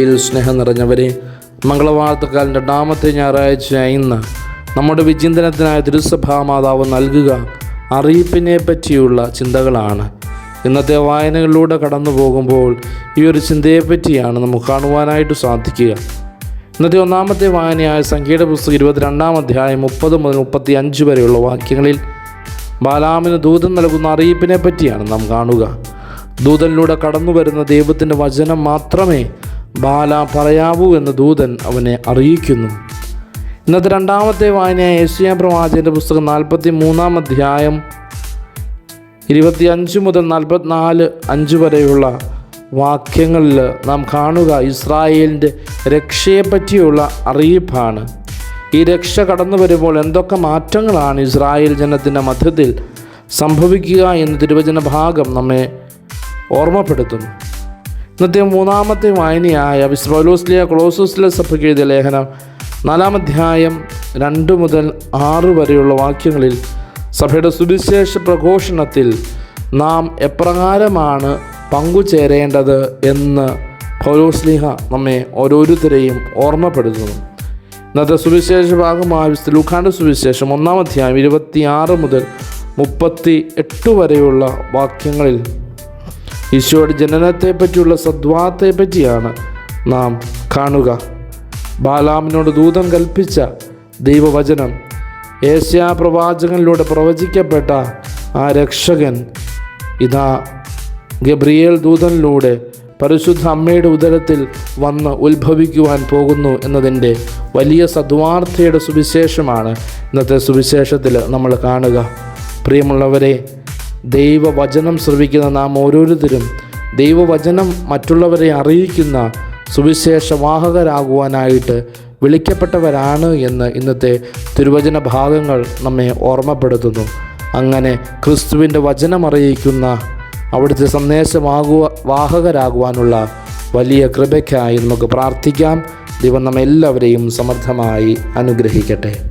മിശിഹായിൽ സ്നേഹം നിറഞ്ഞവരെ മംഗളവാർത്തക്കാലം രണ്ടാമത്തെ ഞായറാഴ്ച ഇന്ന് നമ്മുടെ വിചിന്തനത്തിനായ തിരുസഭാ മാതാവ് നൽകുക അറിയിപ്പിനെ പറ്റിയുള്ള ചിന്തകളാണ്. ഇന്നത്തെ വായനകളിലൂടെ കടന്നു പോകുമ്പോൾ ഈ ഒരു ചിന്തയെപ്പറ്റിയാണ് നമുക്ക് കാണുവാനായിട്ട് സാധിക്കുക. ഇന്നത്തെ ഒന്നാമത്തെ വായനയായ സംഖ്യയുടെ പുസ്തകം ഇരുപത്തിരണ്ടാം അധ്യായം മുപ്പത് മുതൽ മുപ്പത്തി അഞ്ച് വരെയുള്ള വാക്യങ്ങളിൽ ബാലാമിന് ദൂതൻ നൽകുന്ന അറിയിപ്പിനെ പറ്റിയാണ് നാം കാണുക. ദൂതനിലൂടെ കടന്നു വരുന്ന ദൈവത്തിന്റെ വചനം മാത്രമേ ബാല പറയാവൂ എന്ന് ദൂതൻ അവനെ അറിയിക്കുന്നു. ഇന്നത്തെ രണ്ടാമത്തെ വായനയായ ഏഷ്യ പ്രവാചകന്റെ പുസ്തകം നാൽപ്പത്തി മൂന്നാം അധ്യായം ഇരുപത്തി അഞ്ച് മുതൽ നാൽപ്പത്തിനാല് അഞ്ച് വരെയുള്ള വാക്യങ്ങളിൽ നാം കാണുക ഇസ്രായേലിന്റെ രക്ഷയെപ്പറ്റിയുള്ള അറിയിപ്പാണ്. ഈ രക്ഷ കടന്നു വരുമ്പോൾ എന്തൊക്കെ മാറ്റങ്ങളാണ് ഇസ്രായേൽ ജനത്തിന്റെ മധ്യത്തിൽ സംഭവിക്കുക എന്ന് തിരുവചന ഭാഗം നമ്മെ ഓർമ്മപ്പെടുത്തുന്നു. ഇന്നത്തെ മൂന്നാമത്തെ വായനയായ വിസ്വലോസ്ലിയ ക്ലോസോസ്ലിയ സഭയ്ക്ക് എഴുതിയ ലേഖനം. നാലാം അധ്യായം രണ്ട് മുതൽ ആറ് വരെയുള്ള വാക്യങ്ങളിൽ സഭയുടെ സുവിശേഷ പ്രഘോഷണത്തിൽ നാം എപ്രകാരമാണ് പങ്കുചേരേണ്ടത് എന്ന് പൗലോസ്ലിഹ നമ്മെ ഓരോരുത്തരെയും ഓർമ്മപ്പെടുത്തുന്നു. ഇന്നത്തെ സുവിശേഷ ഭാഗമായ വിശുദ്ധ സുവിശേഷം ഒന്നാം അധ്യായം ഇരുപത്തിയാറ് മുതൽ മുപ്പത്തി എട്ട് വരെയുള്ള വാക്യങ്ങളിൽ ഈശോയുടെ ജനനത്തെ പറ്റിയുള്ള സദ്വാത്തെ പറ്റിയാണ് നാം കാണുക. ബാലാമിനോട് ദൂതം കൽപ്പിച്ച ദൈവവചനം ഏഷ്യാ പ്രവാചകനിലൂടെ പ്രവചിക്കപ്പെട്ട ആ രക്ഷകൻ ഇതാ ഗബ്രിയേൽ ദൂതനിലൂടെ പരിശുദ്ധ അമ്മയുടെ ഉദരത്തിൽ വന്ന് ഉത്ഭവിക്കുവാൻ പോകുന്നു എന്നതിന്റെ വലിയ സദ്വാർത്ഥയുടെ സുവിശേഷമാണ് ഇന്നത്തെ സുവിശേഷത്തിൽ നമ്മൾ കാണുക. പ്രിയമുള്ളവരെ ദൈവവചനം ശ്രവിക്കുന്ന നാം ഓരോരുത്തരും ദൈവവചനം മറ്റുള്ളവരെ അറിയിക്കുന്ന സുവിശേഷവാഹകരാകുവാനായിട്ട് വിളിക്കപ്പെട്ടവരാണ് എന്ന് ഇന്നത്തെ തിരുവചന ഭാഗങ്ങൾ നമ്മെ ഓർമ്മപ്പെടുത്തുന്നു. അങ്ങനെ ക്രിസ്തുവിന്റെ വചനം അറിയിക്കുന്ന അവിടുത്തെ സന്ദേശമാകുക വാഹകരാകുവാനുള്ള വലിയ കൃപയ്ക്കായി നമുക്ക് പ്രാർത്ഥിക്കാം. ദൈവം നമ്മെല്ലാവരെയും സമർത്ഥമായി അനുഗ്രഹിക്കട്ടെ.